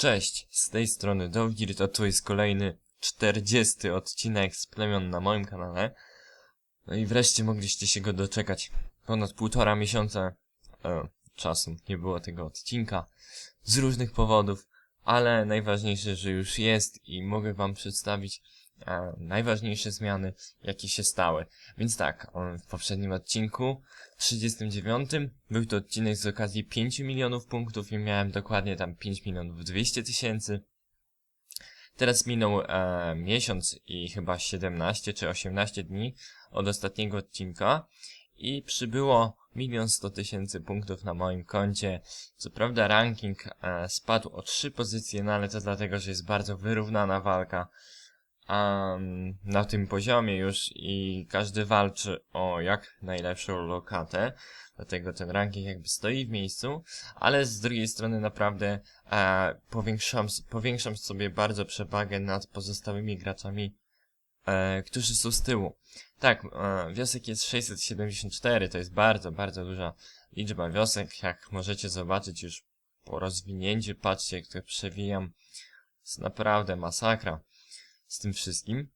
Cześć, z tej strony Dowgirt, a to jest kolejny 40 odcinek z plemion na moim kanale. No i wreszcie mogliście się go doczekać. Ponad półtora miesiąca e, czasu nie było tego odcinka z różnych powodów, ale najważniejsze, że już jest i mogę wam przedstawić najważniejsze zmiany, jakie się stały. Więc tak, w poprzednim odcinku 39 był to odcinek z okazji 5 milionów punktów i miałem dokładnie tam 5 milionów 200 tysięcy. Teraz minął e, miesiąc i chyba 17 czy 18 dni od ostatniego odcinka i przybyło milion 100 tysięcy punktów na moim koncie. Co prawda ranking e, spadł o 3 pozycje, no ale to dlatego, że jest bardzo wyrównana walka um, na tym poziomie już i każdy walczy o jak najlepszą lokatę, dlatego ten ranking jakby stoi w miejscu, ale z drugiej strony naprawdę e, powiększam, powiększam sobie bardzo przewagę nad pozostałymi graczami, e, którzy są z tyłu. Tak, e, wiosek jest 674, to jest bardzo, bardzo duża liczba wiosek, jak możecie zobaczyć już po rozwinięciu, patrzcie jak to przewijam, jest naprawdę masakra z tym wszystkim.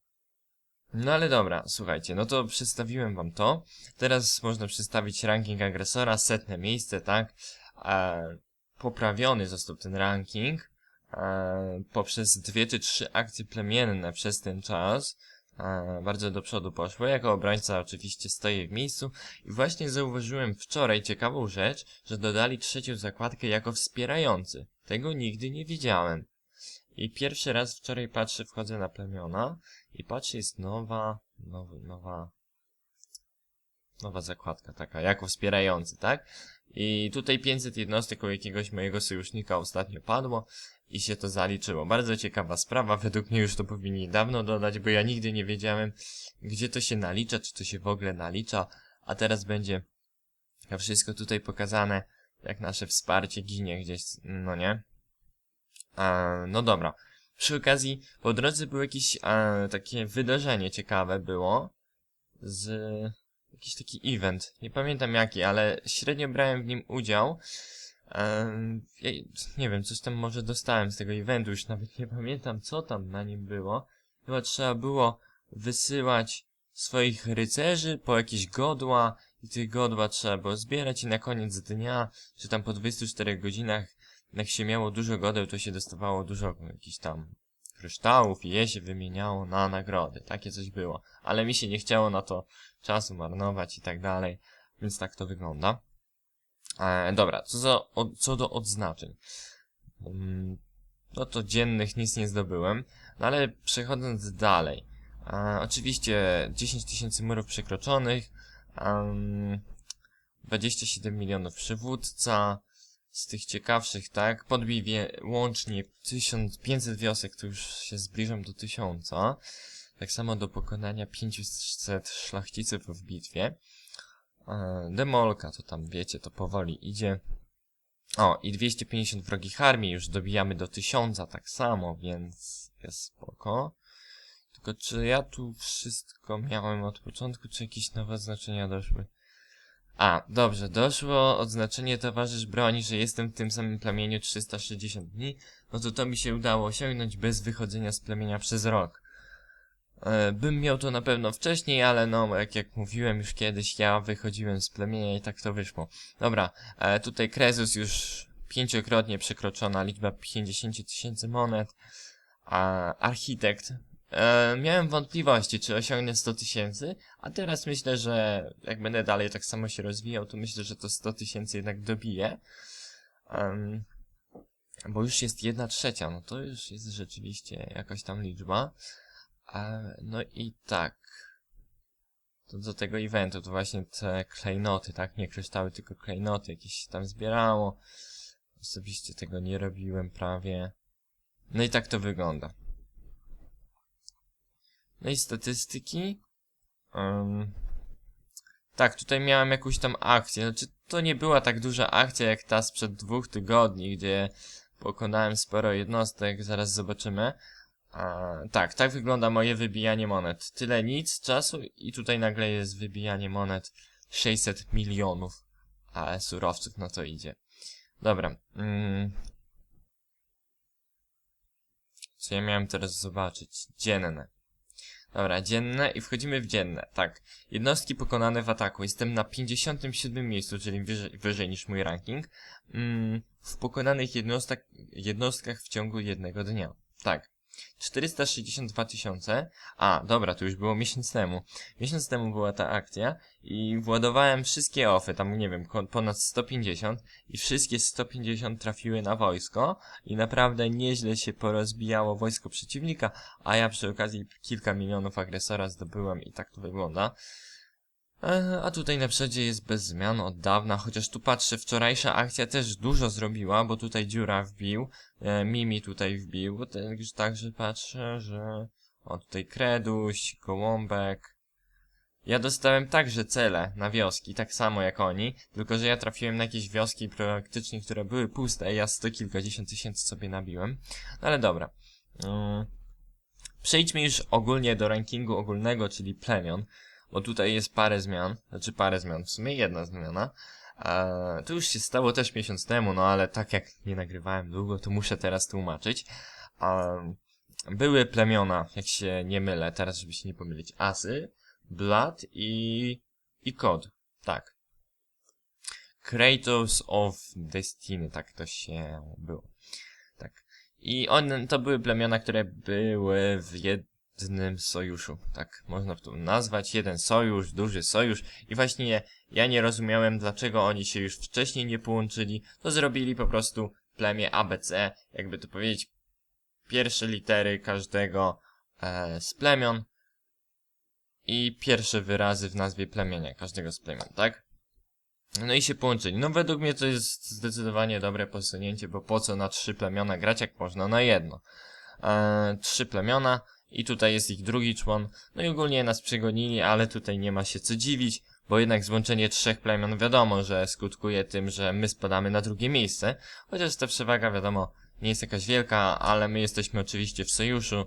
No ale dobra, słuchajcie, no to przedstawiłem wam to. Teraz można przedstawić ranking agresora, setne miejsce, tak? E, poprawiony został ten ranking e, poprzez dwie czy trzy akcje plemienne przez ten czas. E, bardzo do przodu poszło. Jako obrońca oczywiście stoję w miejscu i właśnie zauważyłem wczoraj ciekawą rzecz, że dodali trzecią zakładkę jako wspierający. Tego nigdy nie widziałem. I pierwszy raz wczoraj patrzę, wchodzę na plemiona i patrzę, jest nowa, nowy, nowa, nowa zakładka taka, jako wspierający, tak? I tutaj 500 jednostek u jakiegoś mojego sojusznika ostatnio padło i się to zaliczyło. Bardzo ciekawa sprawa, według mnie już to powinni dawno dodać, bo ja nigdy nie wiedziałem, gdzie to się nalicza, czy to się w ogóle nalicza, a teraz będzie wszystko tutaj pokazane, jak nasze wsparcie ginie gdzieś, no nie? E, no dobra. Przy okazji, po drodze było jakieś e, takie wydarzenie ciekawe było. Z... Jakiś taki event. Nie pamiętam jaki, ale średnio brałem w nim udział. E, nie wiem, coś tam może dostałem z tego eventu, już nawet nie pamiętam co tam na nim było. Chyba trzeba było wysyłać swoich rycerzy po jakieś godła i tych godła trzeba było zbierać i na koniec dnia, czy tam po 24 godzinach jak się miało dużo godeł, to się dostawało dużo jakichś tam kryształów i je się wymieniało na nagrody. Takie coś było. Ale mi się nie chciało na to czasu marnować i tak dalej, więc tak to wygląda. E, dobra, co, za, o, co do odznaczeń. Um, no to dziennych nic nie zdobyłem, no ale przechodząc dalej. E, oczywiście 10 tysięcy murów przekroczonych, um, 27 milionów przywódca, z tych ciekawszych, tak? Podbij wie, łącznie 1500 wiosek, to już się zbliżam do 1000. Tak samo do pokonania 500 szlachciców w bitwie. E, demolka, to tam wiecie, to powoli idzie. O, i 250 wrogich armii, już dobijamy do 1000 tak samo, więc jest spoko. Tylko czy ja tu wszystko miałem od początku, czy jakieś nowe znaczenia doszły? A, dobrze, doszło odznaczenie towarzysz broni, że jestem w tym samym plemieniu 360 dni, no to to mi się udało osiągnąć bez wychodzenia z plemienia przez rok. E, bym miał to na pewno wcześniej, ale no, jak, jak mówiłem już kiedyś, ja wychodziłem z plemienia i tak to wyszło. Dobra, e, tutaj Krezus już pięciokrotnie przekroczona liczba 50 tysięcy monet, a architekt E, miałem wątpliwości, czy osiągnę 100 tysięcy, a teraz myślę, że jak będę dalej tak samo się rozwijał, to myślę, że to 100 tysięcy jednak dobiję. Um, bo już jest jedna trzecia, no to już jest rzeczywiście jakaś tam liczba. E, no i tak. To do tego eventu, to właśnie te klejnoty, tak? Nie kryształy, tylko klejnoty jakieś się tam zbierało. Osobiście tego nie robiłem prawie. No i tak to wygląda. No i statystyki. Um, tak, tutaj miałem jakąś tam akcję. Znaczy, to nie była tak duża akcja jak ta sprzed dwóch tygodni, gdzie pokonałem sporo jednostek, zaraz zobaczymy. A, tak, tak wygląda moje wybijanie monet. Tyle nic czasu i tutaj nagle jest wybijanie monet 600 milionów. A surowców no to idzie. Dobra. Mm. Co ja miałem teraz zobaczyć? Dzienne. Dobra, dzienne i wchodzimy w dzienne. Tak. Jednostki pokonane w ataku. Jestem na 57 miejscu, czyli wyżej, wyżej niż mój ranking. Mm, w pokonanych jednostkach w ciągu jednego dnia. Tak. 462 tysiące. A, dobra, to już było miesiąc temu. Miesiąc temu była ta akcja i władowałem wszystkie ofy, tam nie wiem, ponad 150 i wszystkie 150 trafiły na wojsko i naprawdę nieźle się porozbijało wojsko przeciwnika, a ja przy okazji kilka milionów agresora zdobyłem i tak to wygląda. A tutaj na przodzie jest bez zmian od dawna, chociaż tu patrzę, wczorajsza akcja też dużo zrobiła, bo tutaj dziura wbił, e, Mimi tutaj wbił, także patrzę, że... O, tutaj Kreduś, Gołąbek... Ja dostałem także cele na wioski, tak samo jak oni, tylko że ja trafiłem na jakieś wioski praktycznie, które były puste, ja sto kilkadziesiąt tysięcy sobie nabiłem. No ale dobra. Mm. Przejdźmy już ogólnie do rankingu ogólnego, czyli plemion, bo tutaj jest parę zmian, znaczy parę zmian, w sumie jedna zmiana. Eee, to już się stało też miesiąc temu, no ale tak jak nie nagrywałem długo, to muszę teraz tłumaczyć. Eee, były plemiona, jak się nie mylę, teraz żeby się nie pomylić, Asy, Blood i... i Kod, tak. Kratos of Destiny, tak to się było. Tak. I one, to były plemiona, które były w jednym sojuszu, tak można to nazwać, jeden sojusz, duży sojusz i właśnie ja nie rozumiałem, dlaczego oni się już wcześniej nie połączyli, to zrobili po prostu plemię ABC, jakby to powiedzieć, pierwsze litery każdego e, z plemion i pierwsze wyrazy w nazwie plemienia każdego z plemion, tak? No i się połączyli. No według mnie to jest zdecydowanie dobre posunięcie, bo po co na trzy plemiona grać, jak można na jedno. Eee, trzy plemiona i tutaj jest ich drugi człon. No i ogólnie nas przegonili, ale tutaj nie ma się co dziwić, bo jednak złączenie trzech plemion wiadomo, że skutkuje tym, że my spadamy na drugie miejsce. Chociaż ta przewaga wiadomo nie jest jakaś wielka, ale my jesteśmy oczywiście w sojuszu,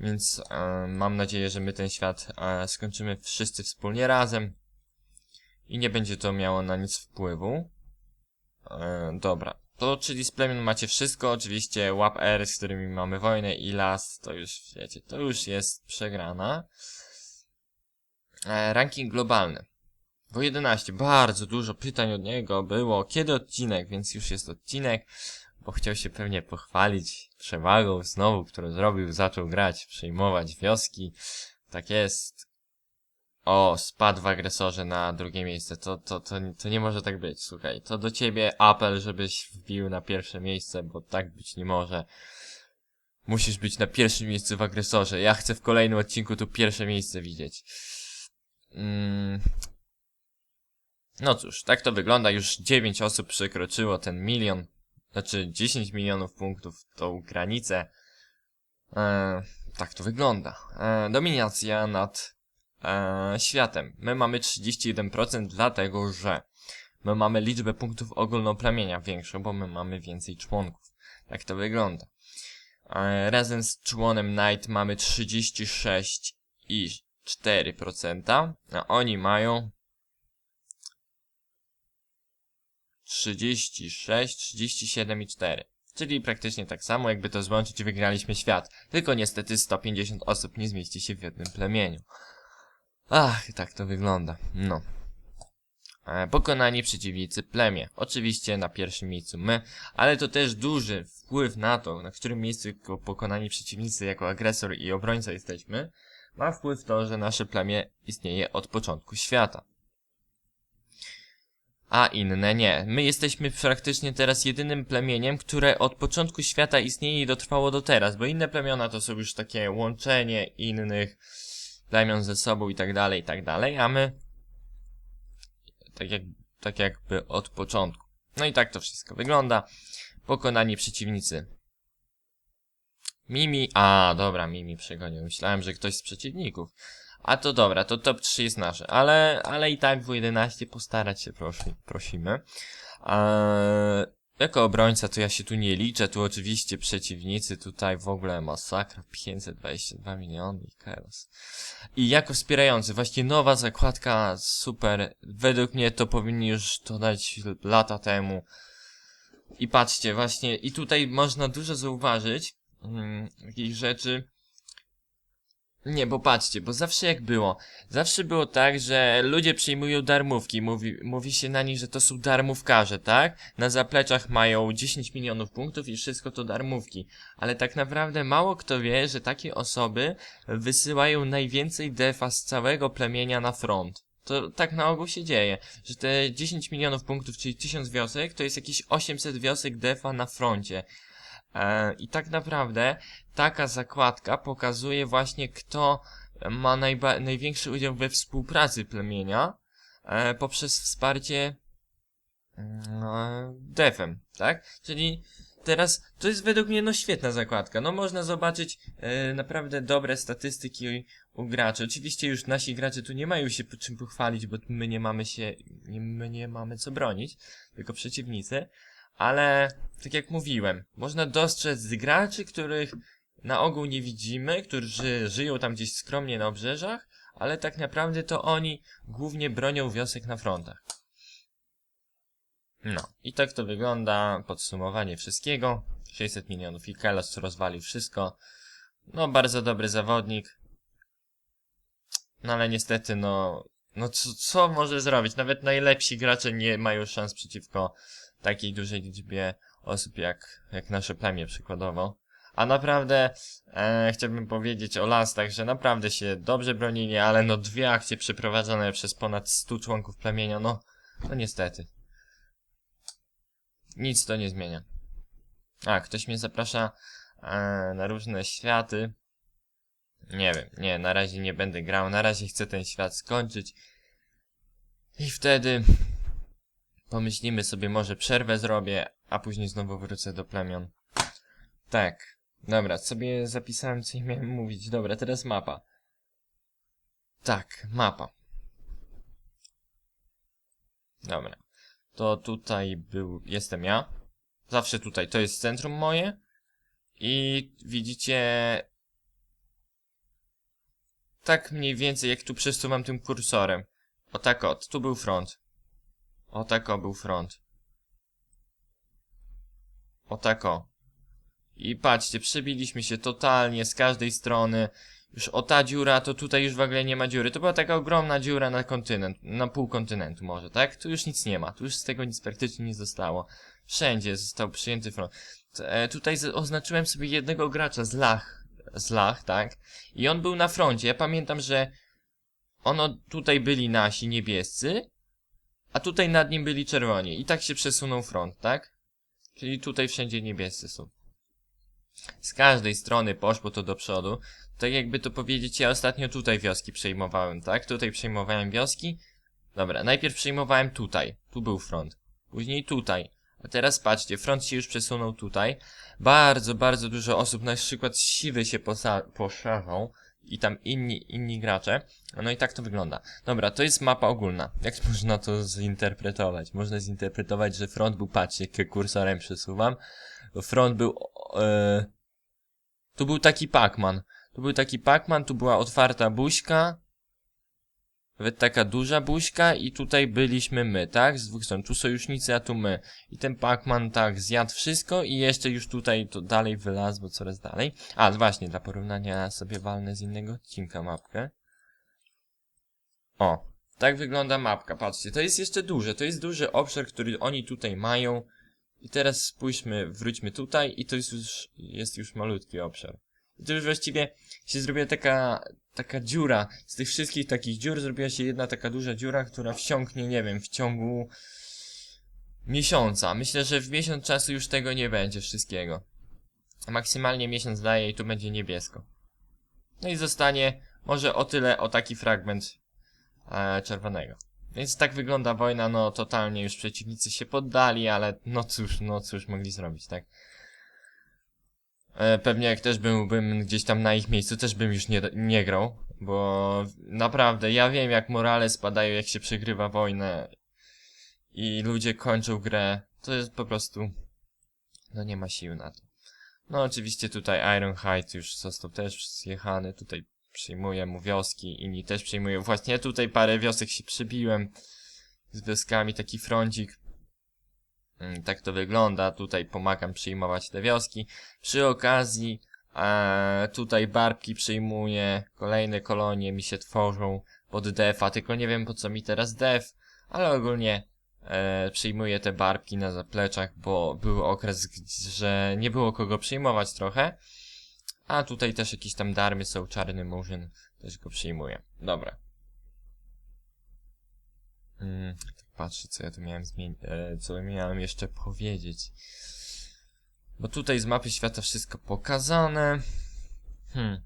więc e, mam nadzieję, że my ten świat e, skończymy wszyscy wspólnie razem i nie będzie to miało na nic wpływu. E, dobra. To czyli z plemion macie wszystko, oczywiście łap R, z którymi mamy wojnę i las, to już wiecie, to już jest przegrana. E, ranking globalny. Bo 11, bardzo dużo pytań od niego było. Kiedy odcinek? Więc już jest odcinek, bo chciał się pewnie pochwalić przewagą znowu, którą zrobił, zaczął grać, przejmować wioski. Tak jest. O, spadł w agresorze na drugie miejsce. To, to, to, to nie może tak być, słuchaj. To do ciebie apel, żebyś wbił na pierwsze miejsce, bo tak być nie może. Musisz być na pierwszym miejscu w agresorze. Ja chcę w kolejnym odcinku tu pierwsze miejsce widzieć. Mm. No cóż, tak to wygląda. Już 9 osób przekroczyło ten milion. Znaczy 10 milionów punktów, tą granicę. E, tak to wygląda. E, dominacja nad e, światem. My mamy 31% dlatego, że my mamy liczbę punktów ogólnoplemienia większą, bo my mamy więcej członków. Tak to wygląda. E, razem z członem Knight mamy 36,4%, a oni mają 36, 37 i 4. Czyli praktycznie tak samo, jakby to złączyć wygraliśmy świat. Tylko niestety 150 osób nie zmieści się w jednym plemieniu. Ach, tak to wygląda. No. E, pokonani przeciwnicy plemię. Oczywiście na pierwszym miejscu my, ale to też duży wpływ na to, na którym miejscu pokonani przeciwnicy jako agresor i obrońca jesteśmy, ma wpływ to, że nasze plemię istnieje od początku świata. A inne nie. My jesteśmy praktycznie teraz jedynym plemieniem, które od początku świata istnieje i dotrwało do teraz, bo inne plemiona to są już takie łączenie innych plemion ze sobą i tak dalej, i tak dalej, a my tak, jak, tak jakby od początku. No i tak to wszystko wygląda. Pokonani przeciwnicy. Mimi, a dobra, Mimi przegonił. Myślałem, że ktoś z przeciwników. A to dobra, to top 3 jest nasze, ale, ale i tak w 11 postarać się prosi, prosimy. Eee, jako obrońca to ja się tu nie liczę, tu oczywiście przeciwnicy, tutaj w ogóle masakra, 522 miliony i keros. I jako wspierający, właśnie nowa zakładka, super, według mnie to powinni już dodać lata temu. I patrzcie, właśnie, i tutaj można dużo zauważyć, mm, takich rzeczy. Nie, bo patrzcie, bo zawsze jak było. Zawsze było tak, że ludzie przyjmują darmówki. Mówi, mówi się na nich, że to są darmówkarze, tak? Na zapleczach mają 10 milionów punktów i wszystko to darmówki. Ale tak naprawdę mało kto wie, że takie osoby wysyłają najwięcej defa z całego plemienia na front. To tak na ogół się dzieje, że te 10 milionów punktów, czyli 1000 wiosek, to jest jakieś 800 wiosek defa na froncie. E, I tak naprawdę taka zakładka pokazuje właśnie, kto ma największy udział we współpracy plemienia e, poprzez wsparcie mm, e, defem, tak? Czyli teraz to jest według mnie no świetna zakładka. No można zobaczyć naprawdę dobre statystyki u graczy. Oczywiście już nasi gracze tu nie mają się po czym pochwalić, bo my nie mamy się, my nie mamy co bronić, tylko przeciwnicy. Ale, tak jak mówiłem, można dostrzec graczy, których na ogół nie widzimy, którzy żyją tam gdzieś skromnie na obrzeżach, ale tak naprawdę to oni głównie bronią wiosek na frontach. No, i tak to wygląda, podsumowanie wszystkiego. 600 milionów i Kelos rozwalił wszystko. No, bardzo dobry zawodnik. No ale niestety, no, no co, co może zrobić? Nawet najlepsi gracze nie mają szans przeciwko takiej dużej liczbie osób jak, jak nasze plemię przykładowo. A naprawdę e, chciałbym powiedzieć o lastach, że naprawdę się dobrze bronili, ale no dwie akcje przeprowadzone przez ponad 100 członków plemienia, no, no niestety. Nic to nie zmienia. A, ktoś mnie zaprasza e, na różne światy. Nie wiem, nie, na razie nie będę grał, na razie chcę ten świat skończyć. I wtedy pomyślimy sobie, może przerwę zrobię, a później znowu wrócę do plemion. Tak, dobra, sobie zapisałem, co miałem mówić. Dobra, teraz mapa. Tak, mapa. Dobra, to tutaj był, jestem ja. Zawsze tutaj, to jest centrum moje. I widzicie... Tak mniej więcej, jak tu przesuwam tym kursorem. O tak od, tu był front. O tak o, był front. O tak o. I patrzcie, przebiliśmy się totalnie z każdej strony. Już o ta dziura, to tutaj już w ogóle nie ma dziury. To była taka ogromna dziura na kontynent, na pół kontynentu może, tak? Tu już nic nie ma, tu już z tego nic praktycznie nie zostało. Wszędzie został przyjęty front. E, tutaj oznaczyłem sobie jednego gracza z Lach, z Lach, tak? I on był na froncie. Ja pamiętam, że ono tutaj byli nasi niebiescy, a tutaj nad nim byli czerwoni. I tak się przesunął front, tak? Czyli tutaj wszędzie niebiescy są. Z każdej strony poszło to do przodu. Tak jakby to powiedzieć, ja ostatnio tutaj wioski przejmowałem, tak? Tutaj przejmowałem wioski. Dobra, najpierw przejmowałem tutaj. Tu był front. Później tutaj. A teraz patrzcie, front się już przesunął tutaj. Bardzo, bardzo dużo osób, na przykład siwy się poszerzą. I tam inni, inni gracze. No i tak to wygląda. Dobra, to jest mapa ogólna. Jak można to zinterpretować? Można zinterpretować, że front był, patrzcie, jak kursorem przesuwam. Front był, e, tu był taki Pac-Man. Tu był taki Pac-Man, tu była otwarta buźka. Nawet taka duża buźka i tutaj byliśmy my, tak? Z dwóch stron. Tu sojusznicy, a tu my. I ten Pac-Man tak zjadł wszystko i jeszcze już tutaj to dalej wylazło coraz dalej. A, właśnie, dla porównania sobie walnę z innego odcinka mapkę. O, tak wygląda mapka, patrzcie, to jest jeszcze duże, to jest duży obszar, który oni tutaj mają. I teraz spójrzmy, wróćmy tutaj i to jest już, jest już malutki obszar. To już właściwie się zrobiła taka, taka dziura. Z tych wszystkich takich dziur zrobiła się jedna taka duża dziura, która wsiąknie, nie wiem, w ciągu miesiąca. Myślę, że w miesiąc czasu już tego nie będzie wszystkiego. Maksymalnie miesiąc daje i tu będzie niebiesko. No i zostanie może o tyle o taki fragment e, czerwonego. Więc tak wygląda wojna, no totalnie już przeciwnicy się poddali, ale no cóż, no cóż mogli zrobić, tak? E, pewnie jak też byłbym gdzieś tam na ich miejscu, też bym już nie, nie grał, bo naprawdę ja wiem jak morale spadają, jak się przegrywa wojnę i ludzie kończą grę. To jest po prostu, no nie ma sił na to. No oczywiście tutaj Ironhide już został też zjechany, tutaj przyjmuję mu wioski, inni też przyjmują. Właśnie tutaj parę wiosek się przybiłem z wioskami, taki froncik. Mm, Tak to wygląda, tutaj pomagam przyjmować te wioski. Przy okazji Eee, tutaj barbki przyjmuję, kolejne kolonie mi się tworzą pod defa, tylko nie wiem po co mi teraz def, ale ogólnie e, przyjmuję te barbki na zapleczach, bo był okres, że nie było kogo przyjmować trochę. A tutaj też jakieś tam darmy są, czarny murzyn, też go przyjmuję. Dobra. Mm, patrzę, co ja tu miałem zmienić, e, co miałem jeszcze powiedzieć. Bo tutaj z mapy świata wszystko pokazane. Hmm.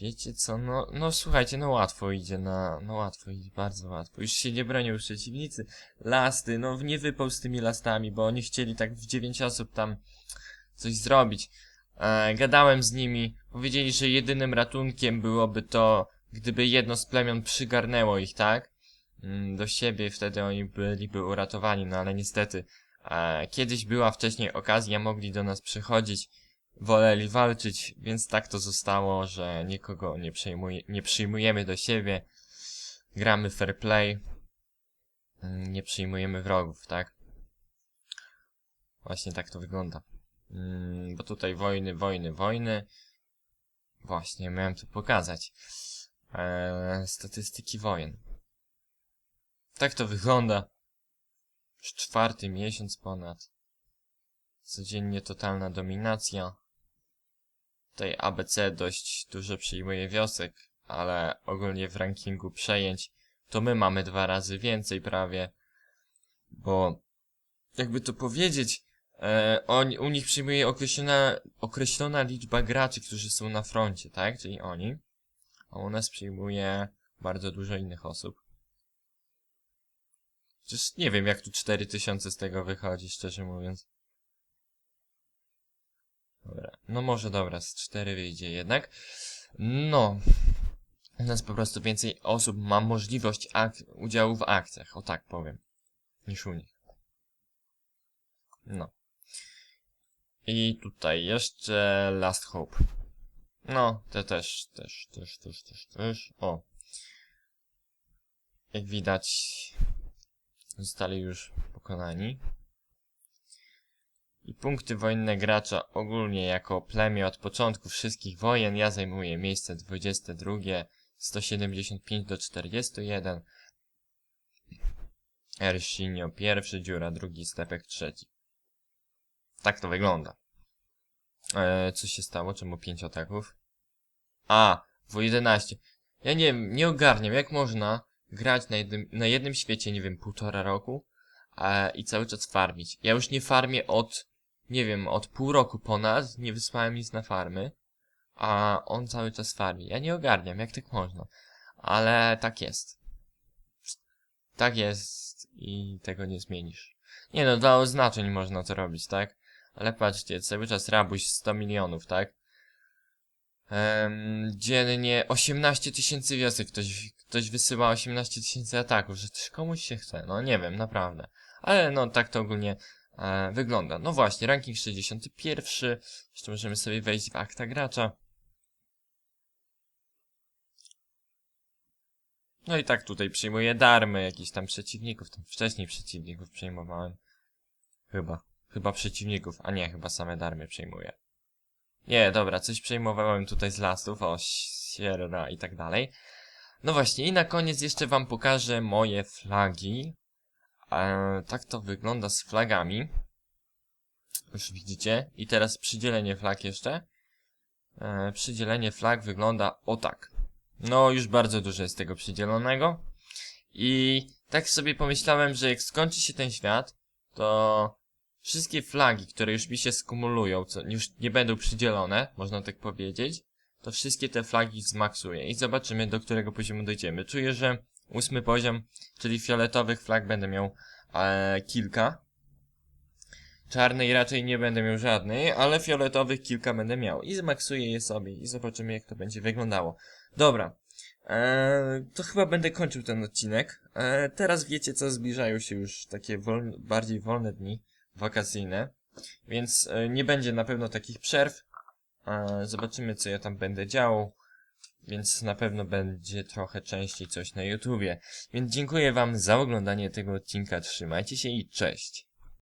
Wiecie co, no, no słuchajcie, no łatwo idzie na, no łatwo idzie, bardzo łatwo. Już się nie bronią przeciwnicy. Lasty, no nie wypał z tymi lastami, bo oni chcieli tak w dziewięć osób tam coś zrobić. E, gadałem z nimi, powiedzieli, że jedynym ratunkiem byłoby to, gdyby jedno z plemion przygarnęło ich, tak? Mm, do siebie, wtedy oni byliby uratowani, no ale niestety, e, kiedyś była wcześniej okazja, mogli do nas przychodzić, woleli walczyć, więc tak to zostało, że nikogo nie, nie przyjmujemy do siebie, gramy fair play, mm, nie przyjmujemy wrogów, tak? Właśnie tak to wygląda. Mm, bo tutaj wojny, wojny, wojny. Właśnie, miałem to pokazać. Eee, statystyki wojen. Tak to wygląda. Już czwarty miesiąc ponad. Codziennie totalna dominacja. Tutaj ABC dość dużo przyjmuje wiosek, ale ogólnie w rankingu przejęć to my mamy dwa razy więcej prawie. Bo jakby to powiedzieć, e, oni, u nich przyjmuje określona, określona liczba graczy, którzy są na froncie, tak? Czyli oni. A u nas przyjmuje bardzo dużo innych osób. Przecież nie wiem, jak tu 4000 z tego wychodzi, szczerze mówiąc. Dobra, no może dobra, z 4 wyjdzie jednak. No. U nas po prostu więcej osób ma możliwość udziału w akcjach, o tak powiem, niż u nich. No. I tutaj jeszcze Last Hope. No, te też, też, też, też, też, też. O. Jak widać, zostali już pokonani. I punkty wojenne gracza ogólnie jako plemię od początku wszystkich wojen ja zajmuję miejsce 22, 175 do 41. Ersinio pierwszy, dziura drugi, stepek trzeci. Tak to wygląda. E, co się stało? Czemu 5 ataków? A, W11. Ja nie nie ogarniam, jak można grać na jednym, na jednym świecie, nie wiem, półtora roku e, i cały czas farmić. Ja już nie farmię od, nie wiem, od pół roku ponad, nie wysłałem nic na farmy, a on cały czas farmi. Ja nie ogarniam, jak tak można. Ale tak jest. Tak jest i tego nie zmienisz. Nie no, dla oznaczeń można to robić, tak? Ale patrzcie, cały czas rabuś 100 milionów, tak? Em, dziennie 18 tysięcy wiosek ktoś, ktoś wysyła 18 tysięcy ataków, że też komuś się chce, no nie wiem, naprawdę. Ale no tak to ogólnie e, wygląda. No właśnie, ranking 61, jeszcze możemy sobie wejść w akta gracza. No i tak tutaj przyjmuję darmy jakichś tam przeciwników, tam wcześniej przeciwników przejmowałem. Chyba. Chyba przeciwników, a nie, chyba same darmy przejmuję. Nie, dobra, coś przejmowałem tutaj z lasów, o, sierra i tak dalej. No właśnie, i na koniec jeszcze wam pokażę moje flagi. E, tak to wygląda z flagami. Już widzicie. I teraz przydzielenie flag jeszcze. E, przydzielenie flag wygląda o tak. No, już bardzo dużo jest tego przydzielonego. I tak sobie pomyślałem, że jak skończy się ten świat, to wszystkie flagi, które już mi się skumulują, co już nie będą przydzielone, można tak powiedzieć, to wszystkie te flagi zmaksuję i zobaczymy, do którego poziomu dojdziemy. Czuję, że ósmy poziom, czyli fioletowych flag będę miał e, kilka. Czarnej raczej nie będę miał żadnej, ale fioletowych kilka będę miał. I zmaksuję je sobie i zobaczymy, jak to będzie wyglądało. Dobra. Eee, to chyba będę kończył ten odcinek. Eee, teraz wiecie co, zbliżają się już takie wolne, bardziej wolne dni wakacyjne, więc e, nie będzie na pewno takich przerw. E, zobaczymy co ja tam będę działał, więc na pewno będzie trochę częściej coś na YouTubie. Więc dziękuję wam za oglądanie tego odcinka, trzymajcie się i cześć!